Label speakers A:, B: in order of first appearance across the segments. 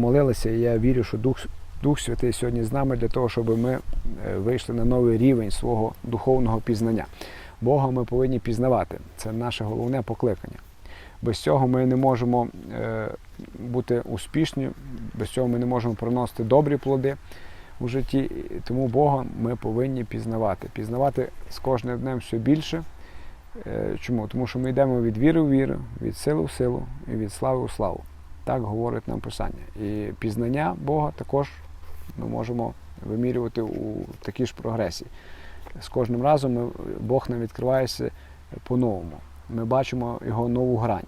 A: помолилися, і я вірю, що Дух, Дух Святий сьогодні з нами для того, щоб ми е, вийшли на новий рівень свого духовного пізнання. Бога ми повинні пізнавати. Це наше головне покликання. Без цього ми не можемо е, бути успішні, без цього ми не можемо приносити добрі плоди у житті. Тому Бога ми повинні пізнавати. Пізнавати з кожним днем все більше. Е, Чому? Тому що ми йдемо від віри в віру, від сили в силу і від слави у славу. Так говорить нам Писання. І пізнання Бога також ми можемо вимірювати у такій ж прогресії. З кожним разом ми, Бог нам відкривається по-новому. Ми бачимо його нову грань.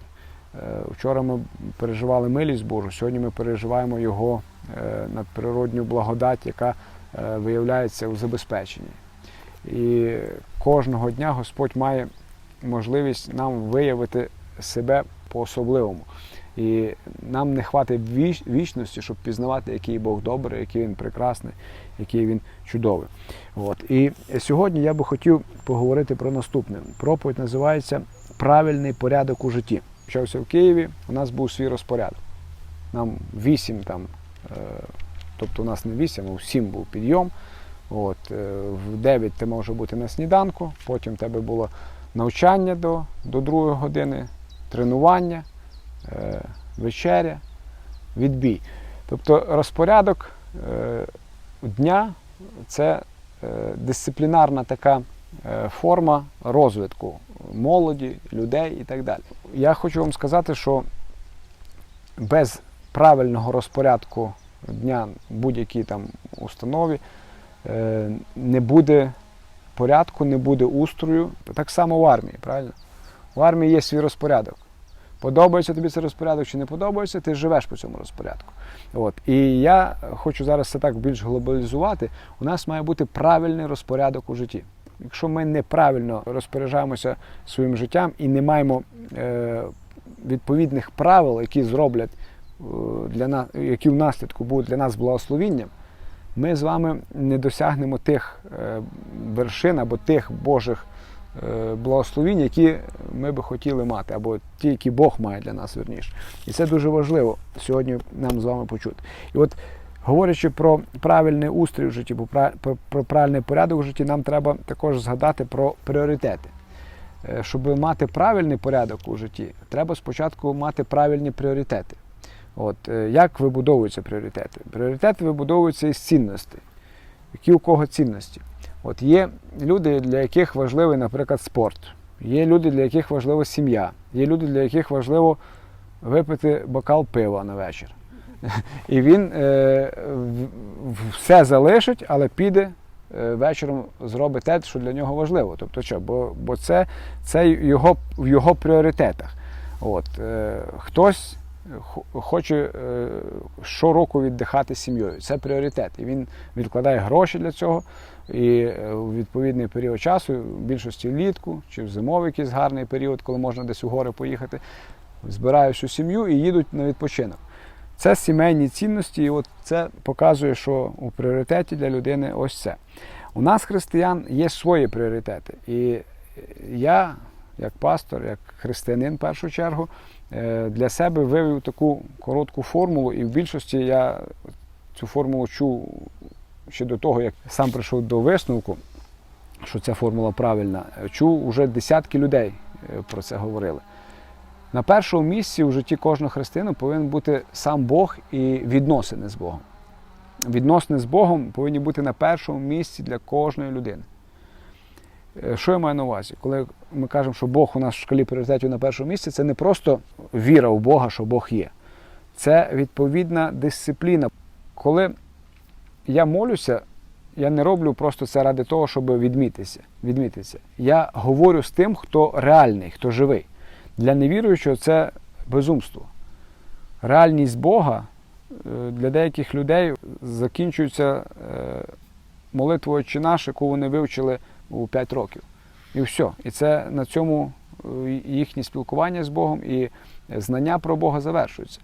A: Е, Вчора ми переживали милість Божу, сьогодні ми переживаємо Його е, надприродню благодать, яка е, виявляється у забезпеченні. І кожного дня Господь має можливість нам виявити себе по-особливому. І нам не хватить віч- вічності, щоб пізнавати, який Бог добрий, який він прекрасний, який він чудовий. От. І сьогодні я би хотів поговорити про наступне. Проповідь називається Правильний порядок у житті. Почався в Києві, у нас був свій розпорядок. Нам вісім там, е, тобто у нас не вісім, а сім був підйом. От, е, в 9 ти може бути на сніданку, потім в тебе було навчання до, до другої години, тренування, вечеря, відбій. Тобто розпорядок е, дня це е, дисциплінарна така е, форма розвитку молоді, людей і так далі. Я хочу вам сказати, що без правильного розпорядку дня будь-якій там установі е, не буде порядку, не буде устрою. Так само в армії, правильно? В армії є свій розпорядок. Подобається тобі цей розпорядок чи не подобається, ти живеш по цьому розпорядку. От. І я хочу зараз це так більш глобалізувати. У нас має бути правильний розпорядок у житті. Якщо ми неправильно розпоряджаємося своїм життям і не маємо е, відповідних правил, які зроблять е, для нас, які в наслідку будуть для нас благословінням, ми з вами не досягнемо тих е, вершин або тих Божих благословінь, які ми би хотіли мати, або ті, які Бог має для нас верніше. І це дуже важливо сьогодні нам з вами почути. І от говорячи про правильний устрій в житті, про правильний порядок в житті, нам треба також згадати про пріоритети. Е, Щоб мати правильний порядок у житті, треба спочатку мати правильні пріоритети. От, е, як вибудовуються пріоритети? Пріоритети вибудовуються із цінностей. Які у кого цінності? От є люди, для яких важливий, наприклад, спорт, є люди, для яких важлива сім'я, є люди, для яких важливо випити бокал пива на вечір. І він е, все залишить, але піде е, вечором зробить те, що для нього важливо. Тобто що? Бо, бо це, це його, в його пріоритетах. От, е, хтось хо- хоче е, щороку віддихати сім'єю. Це пріоритет. І він відкладає гроші для цього. І е, у відповідний період часу, в більшості влітку чи в зимовий якийсь гарний період, коли можна десь у гори поїхати, збирають всю сім'ю і їдуть на відпочинок. Це сімейні цінності, і от це показує, що у пріоритеті для людини ось це. У нас, християн, є свої пріоритети. І я, як пастор, як християнин в першу чергу, е, для себе вивів таку коротку формулу, і в більшості я цю формулу чув ще до того, як сам прийшов до висновку, що ця формула правильна. Чув уже десятки людей е, про це говорили. На першому місці у житті кожного християнина повинен бути сам Бог і відносини з Богом. Відносини з Богом повинні бути на першому місці для кожної людини. Е, Що я маю на увазі? Коли ми кажемо, що Бог у нас в шкалі пріоритетів на першому місці, це не просто віра в Бога, що Бог є. Це відповідна дисципліна. Коли я молюся, я не роблю просто це ради того, щоб відмітитися. відмітитися. Я говорю з тим, хто реальний, хто живий. Для невіруючого це безумство. Реальність Бога е, для деяких людей закінчується е, молитвою «Отче наш», яку вони вивчили у 5 років. І все. І це на цьому е, їхнє спілкування з Богом і знання про Бога завершується.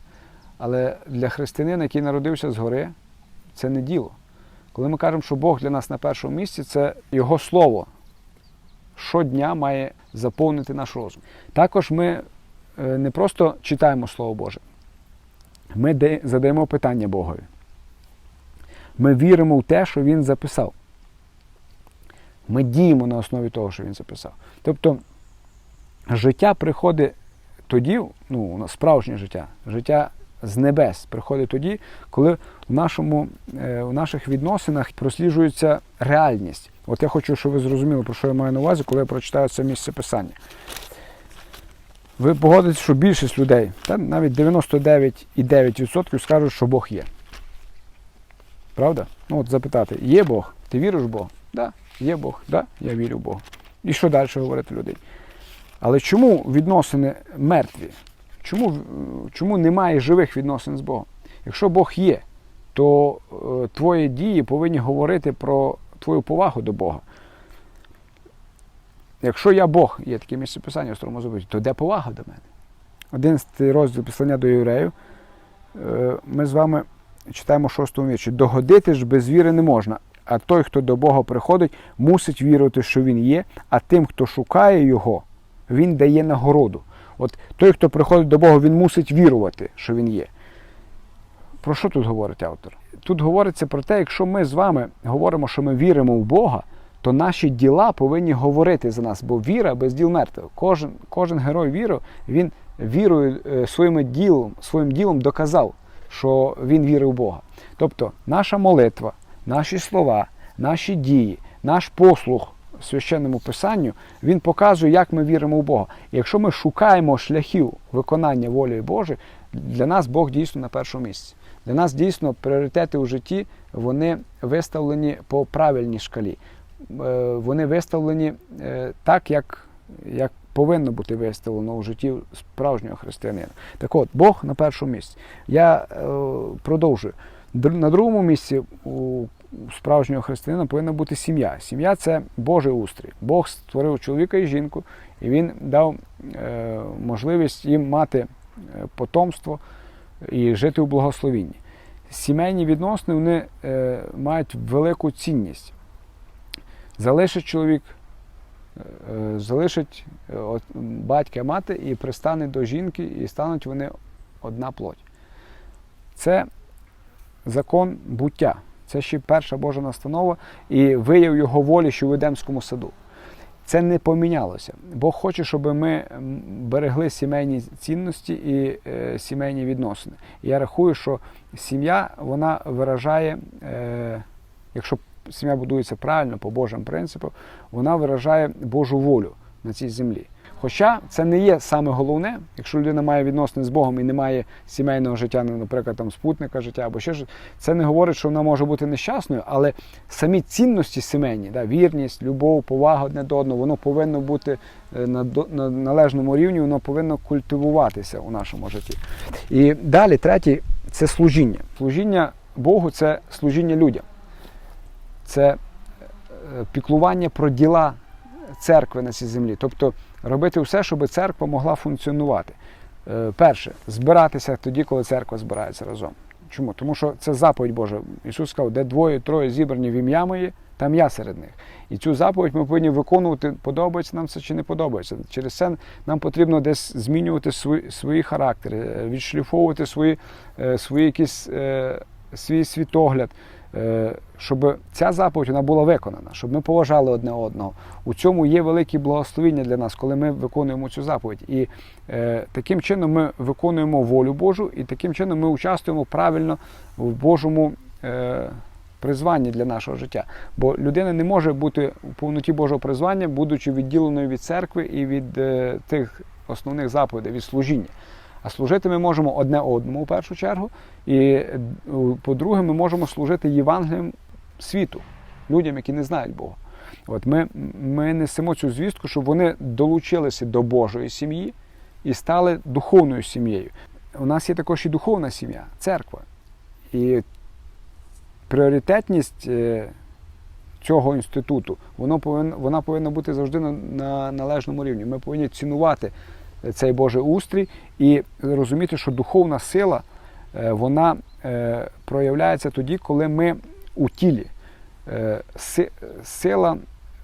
A: Але для християнина, який народився згори, це не діло. Коли ми кажемо, що Бог для нас на першому місці, це Його Слово щодня має заповнити наш розум. Також ми е, не просто читаємо Слово Боже, Ми задаємо питання Богові. Ми віримо в те, що Він записав. Ми діємо на основі того, що він записав. Тобто життя приходить тоді, ну, справжнє життя, життя з небес приходить тоді, коли в, нашому, е, в наших відносинах просліджується реальність. От я хочу, щоб ви зрозуміли, про що я маю на увазі, коли я прочитаю це місце писання. Ви погодитесь, що більшість людей, та навіть 99,9% скажуть, що Бог є. Правда? Ну от запитати, є Бог? Ти віриш в Бога? Да, є Бог, да, я вірю в Бога. І що далі говорити людей? Але чому відносини мертві? Чому, чому немає живих відносин з Богом? Якщо Бог є, то е, твої дії повинні говорити про твою повагу до Бога. Якщо я Бог, є таке місце писання в старому заповіті, то де повага до мене? 11 розділ послання до євреїв. Е, Ми з вами читаємо в шостому вірші. Догодити ж без віри не можна. А той, хто до Бога приходить, мусить вірити, що Він є, а тим, хто шукає Його, Він дає нагороду. От той, хто приходить до Бога, він мусить вірувати, що Він є. Про що тут говорить автор? Тут говориться про те, якщо ми з вами говоримо, що ми віримо в Бога, то наші діла повинні говорити за нас, бо віра без діл мертва. Кожен, кожен герой віри, він вірою е, своїм ділом, своїм ділом доказав, що він вірив в Бога. Тобто наша молитва, наші слова, наші дії, наш послух священному писанню, він показує, як ми віримо в Бога. І якщо ми шукаємо шляхів виконання волі Божої, для нас Бог дійсно на першому місці. Для нас дійсно пріоритети у житті вони виставлені по правильній шкалі. Е, Вони виставлені е, так, як, як повинно бути виставлено у житті справжнього християнина. Так от, Бог на першому місці. Я е, продовжую. На другому місці у справжнього християнина повинна бути сім'я. Сім'я це Божий устрій. Бог створив чоловіка і жінку, і він дав е, можливість їм мати е, потомство і жити у благословінні. Сімейні відносини вони е, мають велику цінність. Залишить чоловік, е, залишить е, от, батька мати і пристане до жінки, і стануть вони одна плоть. Це закон буття. Це ще перша Божа настанова і вияв його волі, що в Едемському саду. Це не помінялося. Бог хоче, щоб ми берегли сімейні цінності і е, сімейні відносини. Я рахую, що сім'я вона виражає, е, якщо сім'я будується правильно, по Божим принципам, вона виражає Божу волю на цій землі. Хоча це не є саме головне, якщо людина має відносини з Богом і не має сімейного життя, ну, наприклад, там спутника життя або ще щось, це не говорить, що вона може бути нещасною, але самі цінності сімейні, да, вірність, любов, повага одне до одного, воно повинно бути е, на, на належному рівні, воно повинно культивуватися у нашому житті. І далі, третє, це служіння. Служіння Богу це служіння людям. Це е, піклування про діла церкви на цій землі. Тобто робити все, щоб церква могла функціонувати. Е, Перше, збиратися тоді, коли церква збирається разом. Чому? Тому що це заповідь Божа. Ісус сказав, де двоє-троє зібрані в ім'я моє, там я серед них. І цю заповідь ми повинні виконувати, подобається нам це чи не подобається. Через це нам потрібно десь змінювати свої, свої характери, е, відшліфовувати свої, е, свої якісь, свій світогляд, щоб ця заповідь вона була виконана, щоб ми поважали одне одного. У цьому є велике благословіння для нас, коли ми виконуємо цю заповідь. І е, таким чином ми виконуємо волю Божу, і таким чином ми участвуємо правильно в Божому е, призванні для нашого життя. Бо людина не може бути у повноті Божого призвання, будучи відділеною від церкви і від е, тих основних заповідей, від служіння. А служити ми можемо одне одному в першу чергу, і е, по-друге, ми можемо служити Євангелієм світу, людям, які не знають Бога. От ми, ми несемо цю звістку, щоб вони долучилися до Божої сім'ї і стали духовною сім'єю. У нас є також і духовна сім'я, церква. І пріоритетність е, цього інституту воно повинна, вона повинна бути завжди на, на належному рівні. Ми повинні цінувати цей Божий устрій і розуміти, що духовна сила е, вона е, проявляється тоді, коли ми у тілі. Е, Сила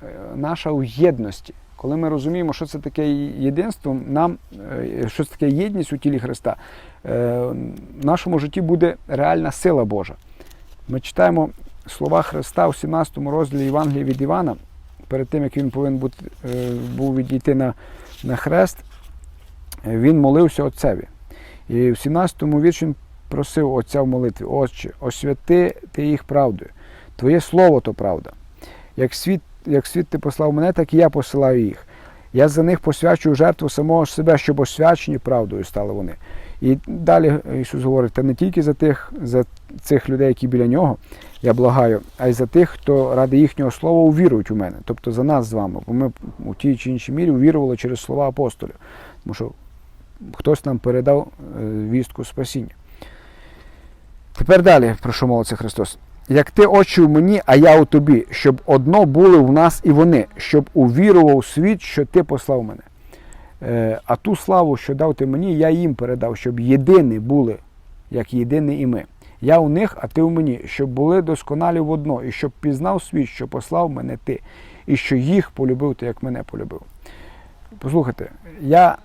A: е, наша у єдності. коли ми розуміємо, що це таке єдинство, нам е, що це таке єдність у тілі Христа, в нашому житті буде реальна сила Божа. Ми читаємо слова Христа у 17 розділі Євангелії від Івана, перед тим як він повинен бути, був відійти на, на хрест, він молився Отцеві. І в 17-му вірші він просив Отця в молитві, Отче, освяти ти їх правдою. Твоє слово то правда. Як світ, як світ ти послав мене, так і я посилаю їх. Я за них посвячую жертву самого себе, щоб освячені правдою стали вони. І далі Ісус говорить, та не тільки за тих, за цих людей, які біля нього, я благаю, а й за тих, хто ради їхнього слова увірують у мене, тобто за нас з вами, бо ми у тій чи іншій мірі увірували через слова апостолів. Тому що хтось нам передав е, вістку спасіння. Тепер далі, про що молиться Христос. Як ти очі в мені, а я у тобі, щоб одно були в нас і вони, щоб увірував світ, що ти послав мене. Е, А ту славу, що дав ти мені, я їм передав, щоб єдині були, як єдині і ми. Я у них, а ти у мені, щоб були досконалі в одно, і щоб пізнав світ, що послав мене ти, і що їх полюбив ти, як мене полюбив. Послухайте, я,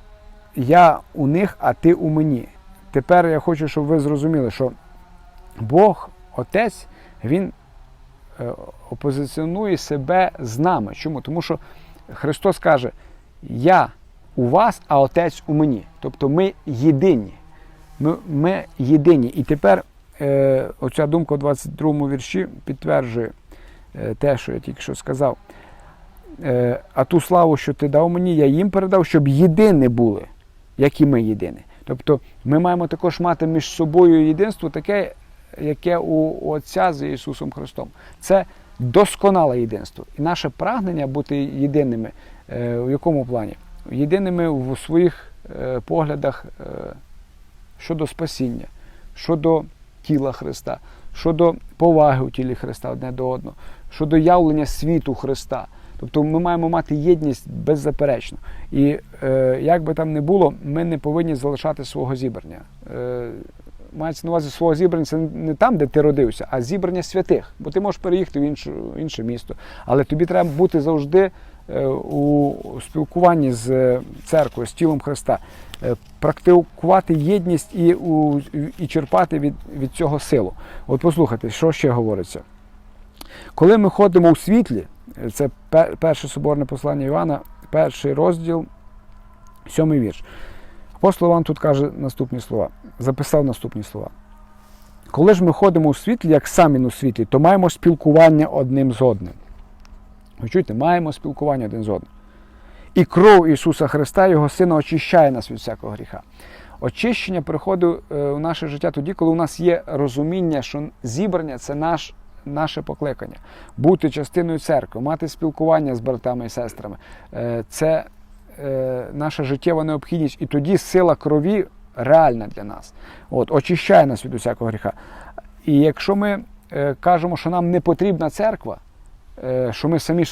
A: я у них, а ти у мені. Тепер я хочу, щоб ви зрозуміли, що Бог, Отець, Він е, опозиціонує себе з нами. Чому? Тому що Христос каже, я у вас, а Отець у мені. Тобто ми єдині. Ми, ми єдині. І тепер е, оця думка в 22 вірші підтверджує е, те, що я тільки що сказав. Е, а ту славу, що ти дав мені, я їм передав, щоб єдині були, як і ми єдині. Тобто ми маємо також мати між собою єдинство таке, яке у Отця з Ісусом Христом. Це досконале єдинство. І наше прагнення бути єдиними е, в якому плані? Єдиними в своїх е, поглядах е, щодо спасіння, щодо тіла Христа, щодо поваги у тілі Христа одне до одного, щодо явлення світу Христа. Тобто ми маємо мати єдність беззаперечно. І е, як би там не було, ми не повинні залишати свого зібрання. Е, мається на увазі свого зібрання це не там, де ти родився, а зібрання святих. Бо ти можеш переїхати в інше, в інше місто. Але тобі треба бути завжди е, у спілкуванні з е, церквою, з тілом Христа, е, практикувати єдність і, у, і черпати від, від цього силу. От послухайте, що ще говориться. Коли ми ходимо у світлі, це перше соборне послання Івана, перший розділ, сьомий вірш. Апостол Іван тут каже наступні слова, записав наступні слова. Коли ж ми ходимо у світлі, як самі у світлі, то маємо спілкування одним з одним. Ви чуєте, маємо спілкування один з одним. І кров Ісуса Христа, Його Сина, очищає нас від всякого гріха. Очищення приходить е, у наше життя тоді, коли у нас є розуміння, що зібрання це наш, наше покликання. Бути частиною церкви, мати спілкування з братами і сестрами. Е, Це е, наша життєва необхідність. І тоді сила крові реальна для нас. От, очищає нас від усякого гріха. І якщо ми е, кажемо, що нам не потрібна церква, е, що ми самі,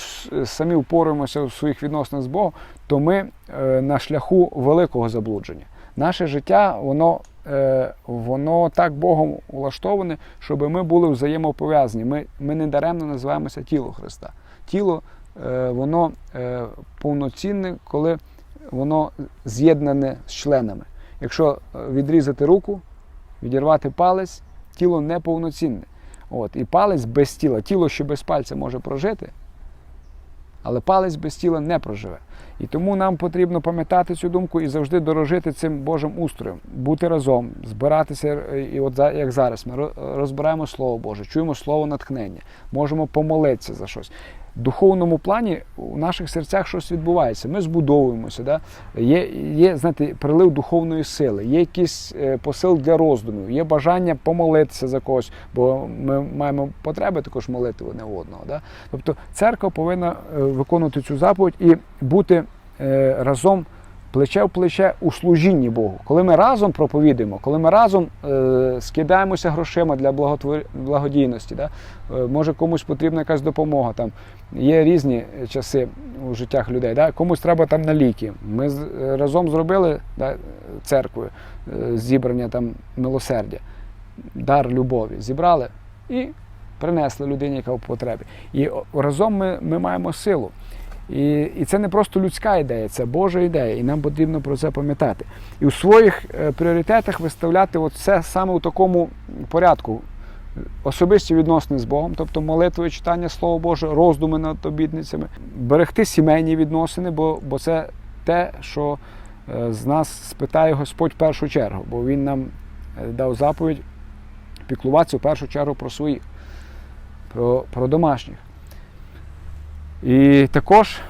A: самі впораємося у своїх відносинах з Богом, то ми е, на шляху великого заблудження. Наше життя, воно, е, воно так Богом влаштоване, щоб ми були взаємопов'язані. Ми, ми не даремно називаємося тіло Христа. Тіло, воно е, повноцінне, коли воно з'єднане з членами. Якщо е, відрізати руку, відірвати палець, тіло неповноцінне. От, і палець без тіла, тіло ще без пальця може прожити, але палець без тіла не проживе. І тому нам потрібно пам'ятати цю думку і завжди дорожити цим Божим устроєм, бути разом, збиратися. е, І от як зараз ми ро- розбираємо Слово Боже, чуємо слово натхнення, можемо помолитися за щось. Духовному плані у наших серцях щось відбувається. Ми збудовуємося. Да? Є, є знаєте, прилив духовної сили, є якийсь е, посил для роздумів, є бажання помолитися за когось, бо ми маємо потреби також молити одне одного. Да? Тобто церква повинна е, виконувати цю заповідь і бути е, разом плече в плече у служінні Богу. Коли ми разом проповідуємо, коли ми разом е, скидаємося грошима для благотвор... благодійності, да? е, може комусь потрібна якась допомога. Там є різні часи у життях людей. Да? Комусь треба там на ліки. Ми разом зробили да, церквою е, зібрання там милосердя, дар любові. Зібрали і принесли людині, яка в потребі. І разом ми, ми маємо силу. І, і це не просто людська ідея, це Божа ідея, і нам потрібно про це пам'ятати. І у своїх е, пріоритетах виставляти от це саме у такому порядку. Особисті відносини з Богом, тобто молитви, читання Слова Боже, роздуми над обітницями, берегти сімейні відносини, бо, бо це те, що е, з нас спитає Господь в першу чергу, бо Він нам е, дав заповідь піклуватися в першу чергу про своїх, про, про домашніх. І також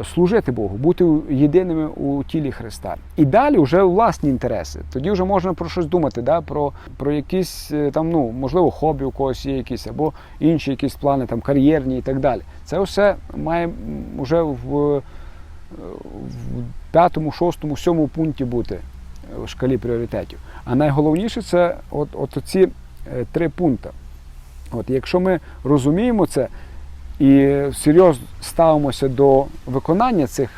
A: е, служити Богу, бути єдиними у тілі Христа. І далі вже власні інтереси. Тоді вже можна про щось думати, да? про, про якісь е, там, ну, можливо, хобі у когось є якісь, або інші якісь плани, там, кар'єрні і так далі. Це все має вже в, е, в п'ятому, шостому, сьомому пункті бути в шкалі пріоритетів. А найголовніше це от, от ці три пункти. От, якщо ми розуміємо це і серйозно ставимося до виконання цих,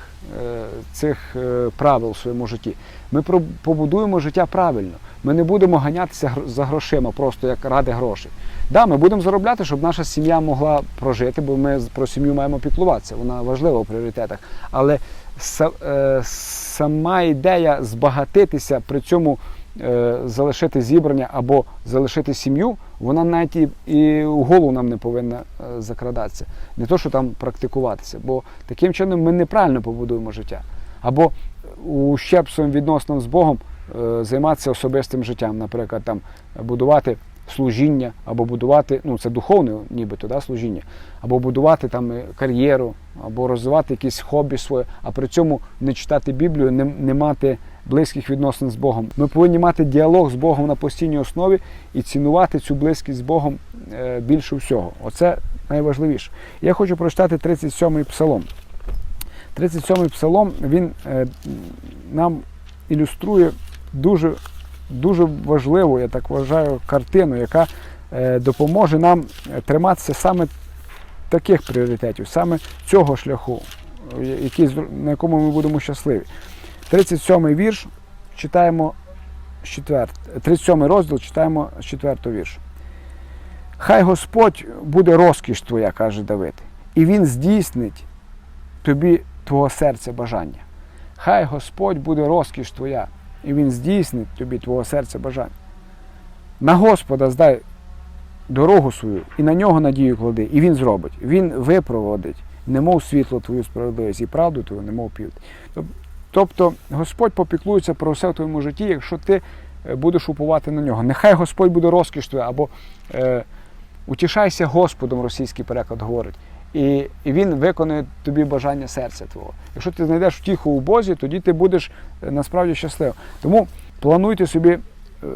A: е, цих е, правил в своєму житті, ми побудуємо життя правильно. Ми не будемо ганятися за грошима, просто як ради грошей. Да, ми будемо заробляти, щоб наша сім'я могла прожити, бо ми про сім'ю маємо піклуватися, вона важлива в пріоритетах. Але е, сама ідея збагатитися, при цьому залишити зібрання або залишити сім'ю, вона навіть і, у голову нам не повинна е, закрадатися. Не то, що там практикуватися. Бо таким чином ми неправильно побудуємо життя. Або у щеп своїм відносинам з Богом е, займатися особистим життям, наприклад, там будувати служіння, або будувати, ну це духовне, нібито да, служіння, або будувати там е, кар'єру, або розвивати якісь хобі своє, а при цьому не читати Біблію, не, не мати близьких відносин з Богом. Ми повинні мати діалог з Богом на постійній основі і цінувати цю близькість з Богом е, більше всього. Оце найважливіше. Я хочу прочитати 37-й псалом. 37-й псалом він е, нам ілюструє дуже, дуже важливу, я так вважаю, картину, яка е, допоможе нам триматися саме таких пріоритетів, саме цього шляху, на якому ми будемо щасливі. 37-й вірш читаємо з четвер... 37 розділ читаємо з 4 вірш. Хай Господь буде розкіш твоя, каже Давид, і Він здійснить тобі твого серця бажання. Хай Господь буде розкіш твоя, і Він здійснить тобі твого серця бажання. На Господа здай дорогу свою і на нього надію клади, і Він зробить. Він випроводить, немов світло твою справедливість і правду твою, немов південь. Тоб- Тобто Господь попіклується про все в твоєму житті, якщо ти е, будеш упувати на нього. Нехай Господь буде розкіш твоя, або е, утішайся Господом, російський переклад говорить. І, і він виконує тобі бажання серця твого. Якщо ти знайдеш втіху у Бозі, тоді ти будеш е, насправді щасливим. Тому плануйте собі е,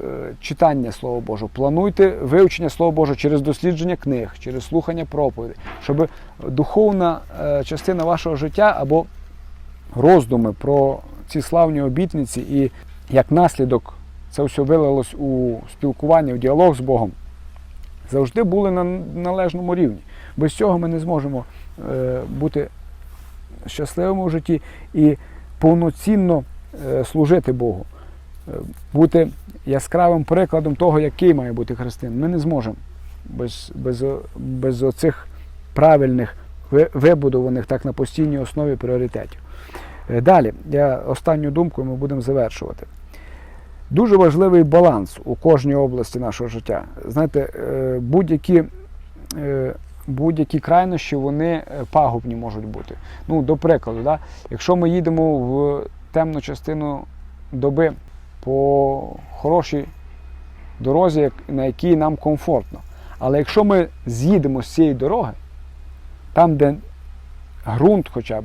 A: читання Слова Божого, плануйте вивчення Слова Божого через дослідження книг, через слухання проповідей, щоб духовна частина вашого життя або роздуми про ці славні обітниці і як наслідок це все вилилось у спілкування, у діалог з Богом, завжди були на належному рівні. Без цього ми не зможемо е, бути щасливими у житті і повноцінно е, служити Богу, Е, бути яскравим прикладом того, який має бути християнин. Ми не зможемо без, без, без оцих правильних, вибудованих так на постійній основі пріоритетів. Е, Далі, я останню думку ми будемо завершувати. Дуже важливий баланс у кожній області нашого життя. Знаєте, е, будь-які, е, будь-які крайнощі вони пагубні можуть бути. Ну, до прикладу, да? якщо ми їдемо в темну частину доби по хорошій дорозі, на якій нам комфортно. Але якщо ми з'їдемо з цієї дороги, там, де ґрунт хоча б,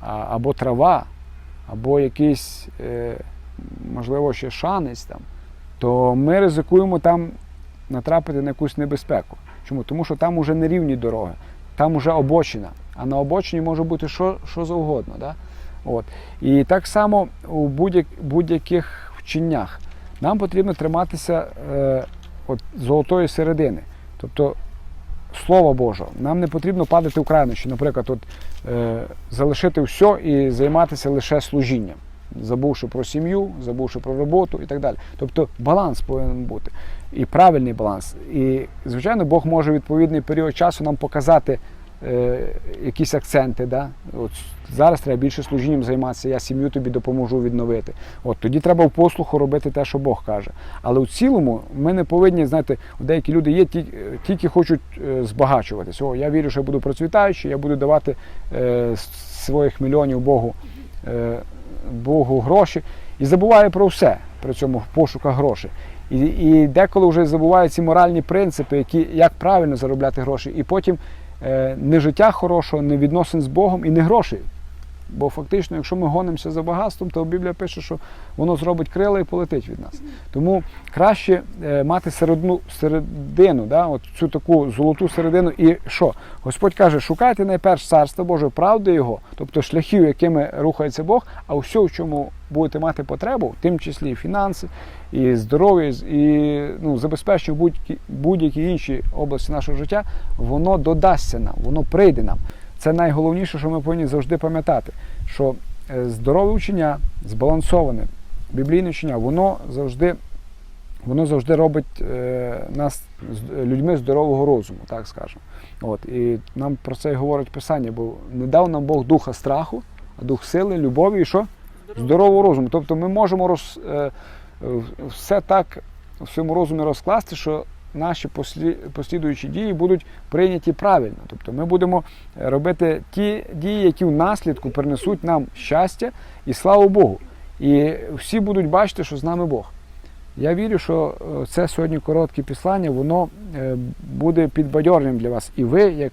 A: або трава, або якийсь, е, можливо, ще шанець там, то ми ризикуємо там натрапити на якусь небезпеку. Чому? Тому що там уже не рівні дороги, там уже обочина, а на обочині може бути що, що завгодно. Да? От. І так само у будь-як- будь-яких вченнях нам потрібно триматися е, от, золотої середини. Тобто Слова Божого. Нам не потрібно падати в крайнощі, наприклад, от, е, залишити все і займатися лише служінням, забувши про сім'ю, забувши про роботу і так далі. Тобто баланс повинен бути і правильний баланс. І, звичайно, Бог може відповідний період часу нам показати якісь акценти. Да? От зараз треба більше служінням займатися, я сім'ю тобі допоможу відновити. От тоді треба в послуху робити те, що Бог каже. Але в цілому ми не повинні, знаєте, деякі люди є, ті- тільки хочуть е, збагачуватись. О, я вірю, що я буду процвітаючий, я буду давати е, своїх мільйонів Богу, е, Богу гроші. І забуває про все при цьому пошуках грошей. І, і деколи вже забуває ці моральні принципи, які, як правильно заробляти гроші. І потім е, не життя хорошого, не відносин з Богом і не грошей. Бо фактично, якщо ми гонимося за багатством, то Біблія пише, що воно зробить крила і полетить від нас. Тому краще е, мати середну, середину, да, от цю таку золоту середину. І що? Господь каже, шукайте найперш царство Боже, правди Його, тобто шляхів, якими рухається Бог, а все, в чому будете мати потребу, в тим числі і фінанси, і здоров'я, і ну, забезпечення будь-які, будь-які інші області нашого життя, воно додасться нам, воно прийде нам. Це найголовніше, що ми повинні завжди пам'ятати, що е, здорове учення, збалансоване, біблійне учення, воно завжди, воно завжди робить е, нас людьми здорового розуму, так скажемо. От, і нам про це і говорить Писання, бо не дав нам Бог духа страху, а дух сили, любові і що? Здорового розуму. Тобто ми можемо роз, е, все так в своєму розумі розкласти, що наші послідуючі дії будуть прийняті правильно. Тобто ми будемо робити ті дії, які в наслідку принесуть нам щастя і славу Богу. І всі будуть бачити, що з нами Бог. Я вірю, що е, це сьогодні коротке післання, воно е, буде підбадьорним для вас. І ви, як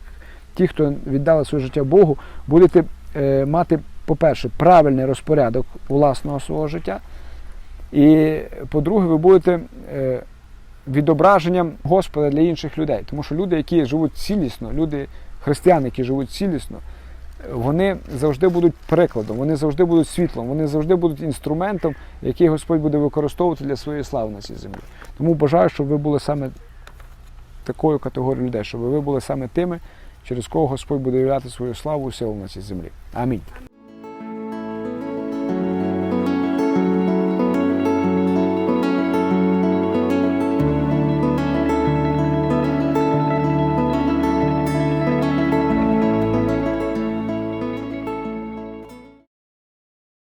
A: ті, хто віддали своє життя Богу, будете е, мати, по-перше, правильний розпорядок власного свого життя. І по-друге, ви будете е, відображенням Господа для інших людей. Тому що люди, які живуть цілісно, люди, християни, які живуть цілісно, вони завжди будуть прикладом, вони завжди будуть світлом, вони завжди будуть інструментом, який Господь буде використовувати для своєї слави на цій землі. Тому бажаю, щоб ви були саме такою категорією людей, щоб ви були саме тими, через кого Господь буде являти свою славу силу на цій землі. Амінь.